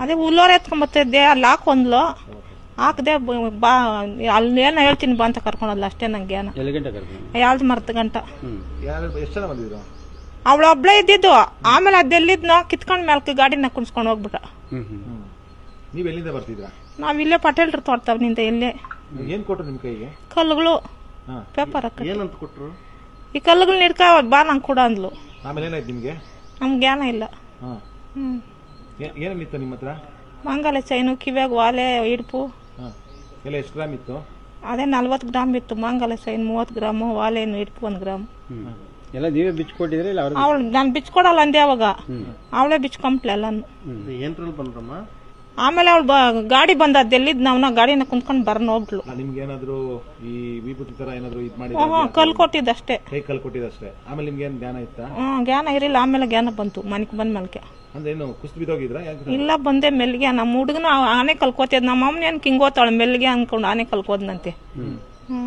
ಅದೇ ಉಲ್ಲೋರ ಎತ್ಕೊಂಬತ್ತಿದ್ದೆ ಅಲ್ಲಿ ಹಾಕೊಂದ್ಲು ಹಾಕದೆ ಬಾ ಅಲ್ಲಿ ಏನೋ ಹೇಳ್ತೀನಿ ಬಾ ಅಂತ ಕರ್ಕೊಂಡಲ್ಲ ಅಷ್ಟೇ ನಂಗೆ ಯಾವ್ದು ಮರ್ತ ಗಂಟ. ಅವಳು ಒಬ್ಳೆ ಇದ್ದಿದ್ದು. ಆಮೇಲೆ ಅದೆಲ್ಲಿದ್ನೋ ಕಿತ್ಕೊಂಡ್ ಮೇಲ್ಕ ಗಾಡಿನ ಕುಣಿಸ್ಕೊಂಡು ಹೋಗ್ಬಿಟ್ಟ ನೀವ್ ಎಲ್ಲಿಂದ ಬರ್ತಿದ್ರಾ? ನಾವ್ ಇಲ್ಲೇ ಪಟೇಲ್ರ ನಿಂದ ಇಲ್ಲೇ. ಏನ್ ಕೊಟ್ರು ನಿಮ್ ಕೈಗೆ? ಕಲ್ಲುಗಳು. ಹಾ. ಪೇಪರ್ ಹಾಕ ಏನಂತ ಕೊಟ್ರು? ಈ ಕಲ್ಲುಗಳು ನಿಡ್ಕ ಬಾ ನಂಗೆ ಕೂಡ ಅಂದ್ಲು. ಆಮೇಲೆ ಏನಾಯ್ತು ನಿಮ್ಗೆ? ನಮ್ಗೆ ಜ್ಞಾನ ಇಲ್ಲ. ಹಾ. ಹ್ಮ್. ಏನೇನಿತ್ತು ನಿಮ್ಮ ಹತ್ರ ಮಂಗಲ ಚೈನು ಕಿವ್ಯಾಗ ವಾಲೆ ಇಡುಪು. ಹಾ. ಎಲ್ಲ ಎಷ್ಟು ಗ್ರಾಮ್ ಇತ್ತು? ಅದೇ ನಲ್ವತ್ತು ಗ್ರಾಮ್ ಇತ್ತು ಮಂಗಲ ಚೈನ್ ಮೂವತ್ತು ಗ್ರಾಮು ವಾಲೆನು ಹಿಡ್ಪು ಒಂದು ಗ್ರಾಮ್. ಎಲ್ಲ ನೀವೇ ಬಿಚ್ಕೊಟ್ಟಿದ್ರೆ ಇಲ್ಲ ಅವ್ರಿಗೆ ಅವಳು ನಾನು ಬಿಚ್ಕೊಡಲ್ಲ ಅಂದೆ ಅವಾಗ. ಅವಳೇ ಬಿಚ್ಕೊಂಬ್ಲೆ ಎಲ್ಲಾನು. ಏನ್ರಲ್ಲಿ ಬಂದ್ರಮ್ಮ? ಆಮೇಲೆ ಅವಳು ಗಾಡಿ ಬಂದ ಎಲ್ಲಿದ್ ನಾವು ಗಾಡಿನ ಕುಂತ್ಕೊಂಡು ಬರ್ನ ಹೋಗ್ಲು ನಿಮ್ಗೆ ಏನಾದ್ರು ಈ ವಿಭೂತಿ ತರ ಏನಾದ್ರು ಇದ್ ಮಾಡಿ ಹ್ಞೂ ಕಲ್ ಕೊಟ್ಟಿದ್ದಷ್ಟೇ. ಕೈ ಕಲ್ ಕೊಟ್ಟಿದ್ದಷ್ಟೇ? ಆಮೇಲೆ ನಿಮ್ಗೆ ಏನ್ ಜ್ಞಾನ ಇತ್ತಾ? ಜ್ಞಾನ ಇರಲಿಲ್ಲ ಆಮೇಲೆ ಜ್ಞಾನ ಬಂತು ಮನೆಗೆ ಬಂದ ಮಲ್ಕೆ ಅಂದ್ರೆ ಏನು ಕುಸ್ತು ಬಿದ್ದೋಗಿದ್ರಾ? ಯಾಕೆ ಇಲ್ಲ ಬಂದೆ ಮೆಲ್ಲಿಗೆ ನಮ್ಮ ಹುಡುಗನ ಆನೆ ಕಲ್ಕೋತಿದ್. ನಮ್ಮ ಅಮ್ಮನ ಏನು ಕಿಂಗೋತಾಳ ಮೆಲ್ಲಿಗೆ ಅನ್ಕೊಂಡು ಆನೆ ಕಲ್ಕೋದ್ನಂತೆ. ಹ್ಞೂ